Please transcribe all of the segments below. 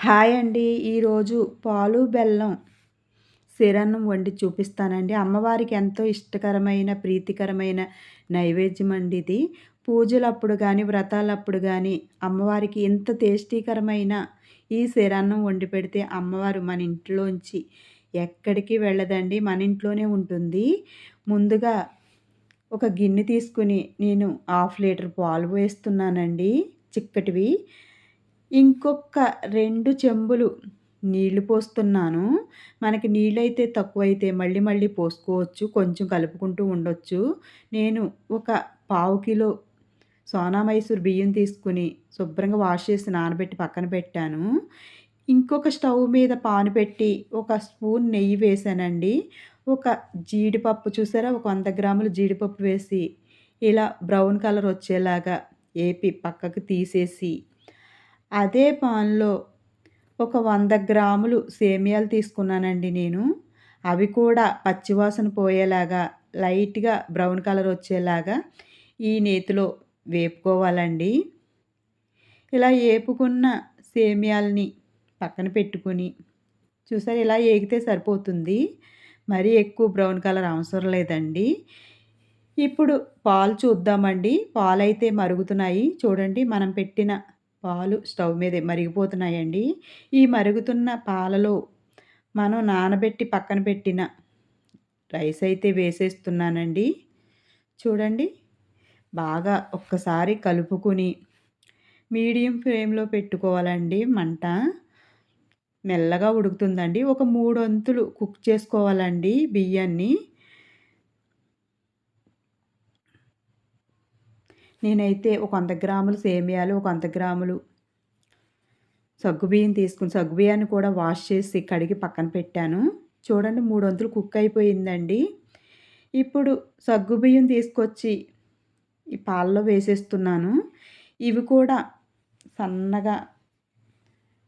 Hi అండి. ఈరోజు పాలు బెల్లం సిరన్నం వండి చూపిస్తానండి. అమ్మవారికి ఎంతో ఇష్టకరమైన ప్రీతికరమైన నైవేద్యం అండి ఇది. పూజలప్పుడు కానీ వ్రతాలప్పుడు కానీ అమ్మవారికి ఎంత టేస్టీకరమైన ఈ సిరన్నం వండి పెడితే అమ్మవారు మన ఇంట్లోంచి ఎక్కడికి వెళ్ళదండి. మన ఇంట్లోనే ఉంటుంది. ముందుగా ఒక గిన్నె తీసుకుని నేను హాఫ్ లీటర్ పాలు వేస్తున్నానండి. చిక్కటివి. ఇంకొక రెండు చెంబులు నీళ్ళు పోస్తున్నాను. మనకి నీళ్ళైతే తక్కువైతే మళ్ళీ మళ్ళీ పోసుకోవచ్చు కొంచెం కలుపుకుంటూ ఉండొచ్చు. నేను ఒక పావు కిలో సోనా మైసూర్ బియ్యం తీసుకుని శుభ్రంగా వాష్ చేసి నానబెట్టి పక్కన పెట్టాను. ఇంకొక స్టవ్ మీద పాను పెట్టి ఒక స్పూన్ నెయ్యి వేసానండి. ఒక జీడిపప్పు చూసారా? ఒక వంద గ్రాములు జీడిపప్పు వేసి ఇలా బ్రౌన్ కలర్ వచ్చేలాగా ఏపి పక్కకు తీసేసి అదే పాన్లో ఒక వంద గ్రాములు సేమియాలు తీసుకున్నానండి నేను. అవి కూడా పచ్చివాసన పోయేలాగా లైట్గా బ్రౌన్ కలర్ వచ్చేలాగా ఈ నేతిలో వేపుకోవాలండి. ఇలా వేపుకున్న సేమియాలని పక్కన పెట్టుకుని చూసారు ఇలా ఏగితే సరిపోతుంది. మరీ ఎక్కువ బ్రౌన్ కలర్ అవసరం లేదండి. ఇప్పుడు పాలు చూద్దామండి. పాలు అయితే మరుగుతున్నాయి. చూడండి మనం పెట్టిన పాలు స్టవ్ మీద మరిగిపోతున్నాయండి. ఈ మరుగుతున్న పాలలో మనం నానబెట్టి పక్కన పెట్టిన రైస్ అయితే వేసేస్తున్నానండి. చూడండి బాగా ఒక్కసారి కలుపుకుని మీడియం ఫ్లేమ్లో పెట్టుకోవాలండి మంట. మెల్లగా ఉడుకుతుందండి. ఒక మూడు వంతులు కుక్ చేసుకోవాలండి బియ్యాన్ని. నేనైతే ఒక వంద గ్రాములు సేమియాలు ఒక వంద గ్రాములు సగ్గుబియ్యం తీసుకుని సగ్గుబియ్యాన్ని కూడా వాష్ చేసి కడిగి పక్కన పెట్టాను. చూడండి మూడు వంతులు కుక్ అయిపోయిందండి. ఇప్పుడు సగ్గుబియ్యం తీసుకొచ్చి ఈ పాలలో వేసేస్తున్నాను. ఇవి కూడా సన్నగా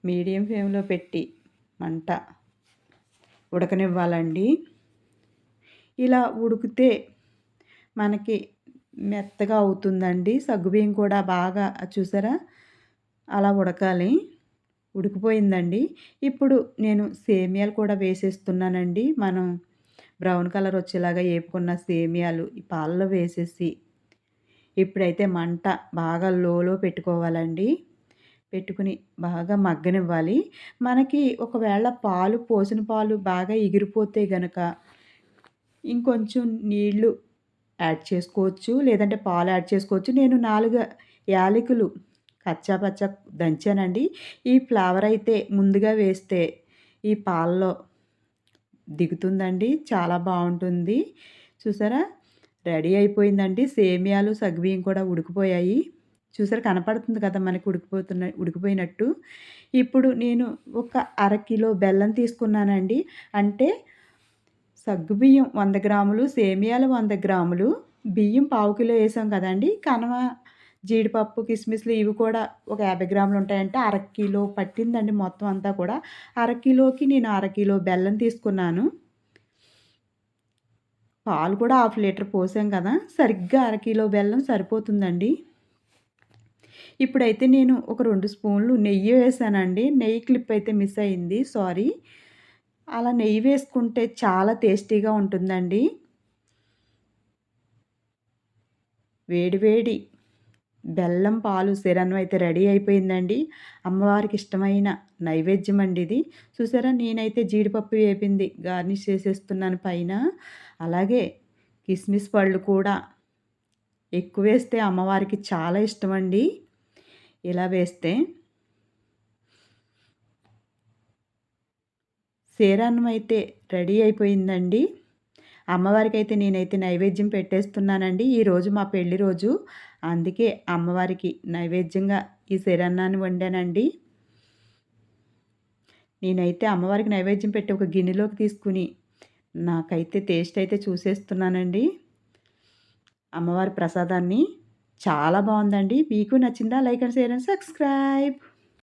మీడియం ఫ్లేమ్లో పెట్టి మంట ఉడకనివ్వాలండి. ఇలా ఉడికితే మనకి మెత్తగా అవుతుందండి. సగ్గుబియ్యం కూడా బాగా చూసారా? అలా ఉడకాలి. ఉడికిపోయిందండి. ఇప్పుడు నేను సేమియాలు కూడా వేసేస్తున్నానండి. మనం బ్రౌన్ కలర్ వచ్చేలాగా వేపుకున్న సేమియాలు ఈ పాలలో వేసేసి ఇప్పుడైతే మంట బాగా లోలో పెట్టుకోవాలండి. పెట్టుకుని బాగా మగ్గనివ్వాలి. మనకి ఒకవేళ పాలు పోసిన పాలు బాగా ఎగిరిపోతే గనక ఇంకొంచెం నీళ్ళు యాడ్ చేసుకోవచ్చు లేదంటే పాలు యాడ్ చేసుకోవచ్చు. నేను నాలుగు యాలకులు కచ్చా పచ్చ దంచానండి. ఈ ఫ్లేవర్ అయితే ముందుగా వేస్తే ఈ పాలలో దిగుతుందండి చాలా బాగుంటుంది. చూసారా? రెడీ అయిపోయిందండి. సేమియాలు సగ్బియ్యం కూడా ఉడికిపోయాయి. చూసారా? కనపడుతుంది కదా మనకి ఉడికిపోతున్న ఉడికిపోయినట్టు. ఇప్పుడు నేను ఒక అర కిలో బెల్లం తీసుకున్నానండి. అంటే సగ్గుబియ్యం వంద గ్రాములు సేమియాలు వంద గ్రాములు బియ్యం పావు కిలో వేసాం కదండి. కనవ జీడిపప్పు కిస్మిస్లు ఇవి కూడా ఒక యాభై గ్రాములు ఉంటాయంటే అర కిలో పట్టిందండి మొత్తం అంతా కూడా. అర కిలోకి నేను అర కిలో బెల్లం తీసుకున్నాను. పాలు కూడా హాఫ్ లీటర్ పోసాం కదా సరిగ్గా అర కిలో బెల్లం సరిపోతుందండి. ఇప్పుడైతే నేను ఒక రెండు స్పూన్లు నెయ్యి వేసానండి. నెయ్యి క్లిప్ అయితే మిస్ అయింది సారీ. అలా నెయ్యి వేసుకుంటే చాలా టేస్టీగా ఉంటుందండి. వేడివేడి బెల్లం పాలు సిరను అయితే రెడీ అయిపోయిందండి. అమ్మవారికి ఇష్టమైన నైవేద్యం అండి ఇది. చూసారా నేనైతే జీడిపప్పు వేపింది గార్నిష్ చేసేస్తున్నాను పైన. అలాగే కిస్మిస్ పళ్ళు కూడా ఎక్కువ వేస్తే అమ్మవారికి చాలా ఇష్టం అండి ఇలా వేస్తే సేరాన్నం అయితే రెడీ అయిపోయిందండి. అమ్మవారికి అయితే నేనైతే నైవేద్యం పెట్టేస్తున్నానండి. ఈరోజు మా పెళ్ళి రోజు. అందుకే అమ్మవారికి నైవేద్యంగా ఈ శరన్నాన్ని వండానండి. నేనైతే అమ్మవారికి నైవేద్యం పెట్టి ఒక గిన్నెలోకి తీసుకుని నాకైతే టేస్ట్ అయితే చూసేస్తున్నానండి. అమ్మవారి ప్రసాదాన్ని చాలా బాగుందండి. మీకు నచ్చిందా? Like and share and subscribe.